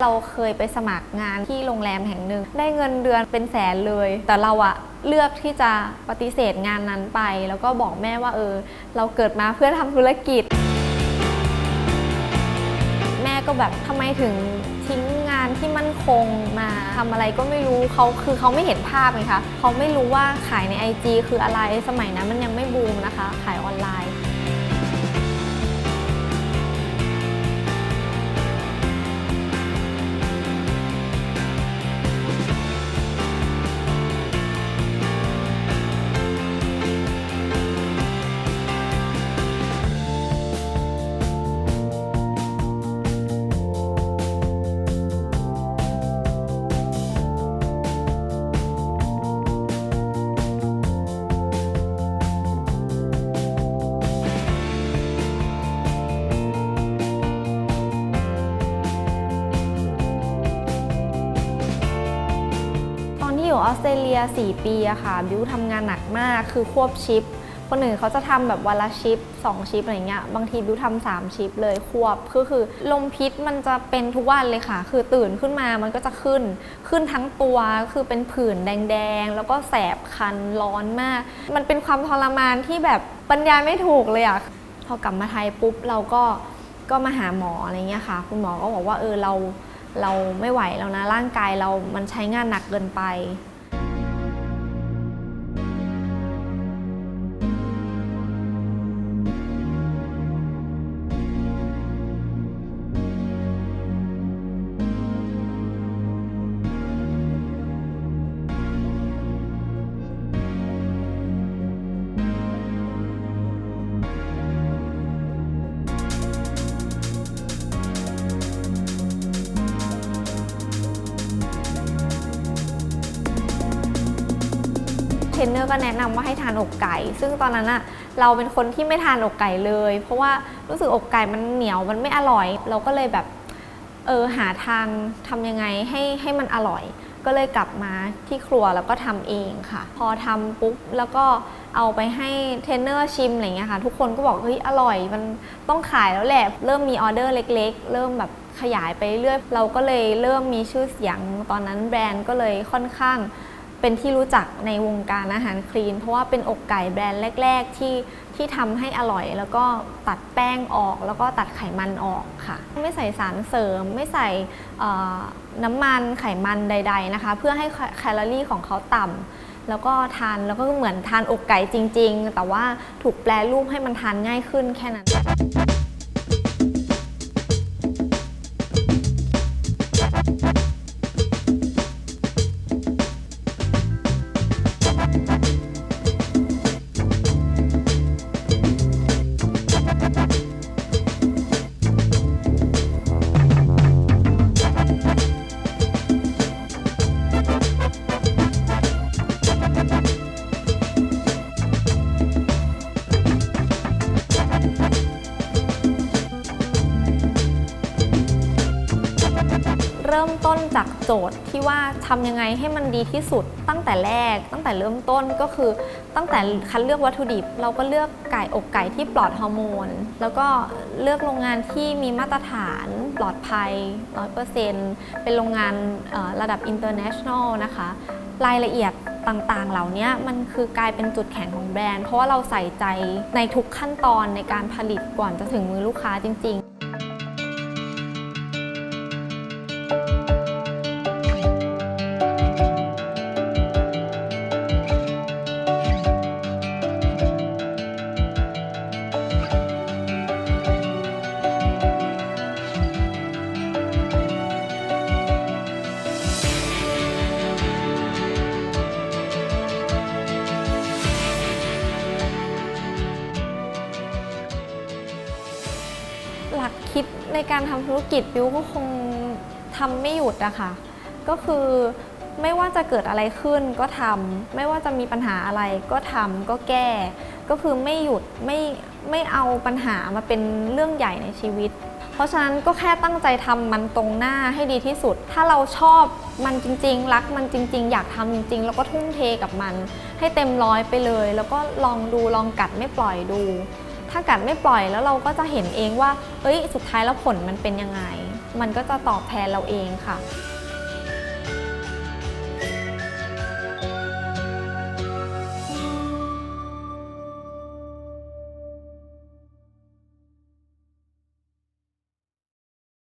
เราเคยไปสมัครงานที่โรงแรมแห่งหนึ่ง ได้เงินเดือนเป็นแสนเลย แต่เราอะเลือกที่จะปฏิเสธงานนั้นไป แล้วก็บอกแม่ว่าเออ เราเกิดมาเพื่อทำธุรกิจ แม่ก็แบบทำไมถึงทิ้งงานที่มั่นคงมาทำอะไรก็ไม่รู้เขาคือเขาไม่เห็นภาพไงคะเขาไม่รู้ว่าขายใน IG คืออะไรสมัยนั้นมันยังไม่บูมนะคะ ขายออนไลน์ อยู่ออสเตรเลีย 4 ปีอะค่ะ บิวทำงานหนักมากคือควบชิป คนอื่นเขาจะทำแบบวันละชิป 2 ชิปอะไรเงี้ย บางทีบิวทำสามชิปเลยควบคือคือลมพิษมันจะเป็นทุกวันเลยค่ะ คือตื่นขึ้นมามันก็จะขึ้น ขึ้นทั้งตัวคือเป็นผื่นแดงๆ แล้วก็แสบคันร้อนมาก มันเป็นความทรมานที่แบบบรรยายไม่ถูกเลยอะพอกลับมาไทยปุ๊บเราก็ก็มาหาหมออะไรเงี้ยค่ะ คุณหมอก็บอกว่าเออเรา เราไม่ไหวแล้วนะร่างกายเรามันใช้งานหนักเกินไป รนเนอร์ก็แนะนำว่าให้ทานอกไก่ ซึ่งตอนนั้นอะเราเป็นคนที่ไม่ทานอกไก่เลย เพราะว่ารู้สึกอกไก่มันเหนียวมันไม่อร่อย เราก็เลยแบบเออหาทางทำยังไงให้ให้มันอร่อย ก็เลยกลับมาที่ครัวแล้วก็ทำเองค่ะ พอทำปุ๊บแล้วก็เอาไปให้เทรนเนอร์ชิมอะไรเงี้ยค่ะ ทุกคนก็บอกเฮ้ยอร่อย มันต้องขายแล้วแหละ เริ่มมีออเดอร์เล็ก ๆ เริ่มแบบขยายไปเรื่อยเราก็เลยเริ่มมีชื่อเสียงตอนนั้นแบรนด์ก็เลยค่อนข้าง เป็นที่รู้จักในวงการอาหารคลีน เพราะว่าเป็นอกไก่แบรนด์แรก ๆ ที่ที่ทำให้อร่อย แล้วก็ตัดแป้งออก แล้วก็ตัดไขมันออกค่ะ ไม่ใส่สารเสริม ไม่ใส่น้ำมันไขมันใด ๆนะคะ เพื่อให้แคลอรี่ของเขาต่ำแล้วก็ทานแล้วก็เหมือนทานอกไก่จริง ๆ แต่ว่าถูกแปลรูปให้มันทานง่ายขึ้นแค่นั้น เริ่มต้นจากโจทย์ที่ว่าทำยังไงให้มันดีที่สุดตั้งแต่แรก ตั้งแต่เริ่มต้นก็คือตั้งแต่คัดเลือกวัตถุดิบ เราก็เลือกไก่อกไก่ที่ปลอดฮอร์โมนแล้วก็เลือกโรงงานที่มีมาตรฐานปลอดภัย 100%เป็นโรงงานระดับ international นะคะ รายละเอียดต่างๆ เหล่านี้มันคือกลายเป็นจุดแข็งของแบรนด์ เพราะว่าเราใส่ใจในทุกขั้นตอนในการผลิตก่อนจะถึงมือลูกค้าจริง ๆ หลักคิดในการทำธุรกิจบิวก็คงทำไม่หยุดอะค่ะ ก็คือไม่ว่าจะเกิดอะไรขึ้นก็ทำไม่ว่าจะมีปัญหาอะไรก็ทำก็แก้ ก็คือไม่หยุดไม่ไม่เอาปัญหามาเป็นเรื่องใหญ่ในชีวิต เพราะฉะนั้นก็แค่ตั้งใจทำมันตรงหน้าให้ดีที่สุด ถ้าเราชอบมันจริง ๆ รักมันจริง ๆ อยากทำจริง ๆ แล้วก็ทุ่มเทกับมัน ให้เต็มร้อยไปเลย แล้วก็ลองดูลองกัดไม่ปล่อยดู ถ้ากัดไม่ปล่อยแล้วเราก็จะเห็นเองว่า เอ้ย สุดท้ายแล้วผลมันเป็นยังไง มันก็จะตอบแทนเราเองค่ะ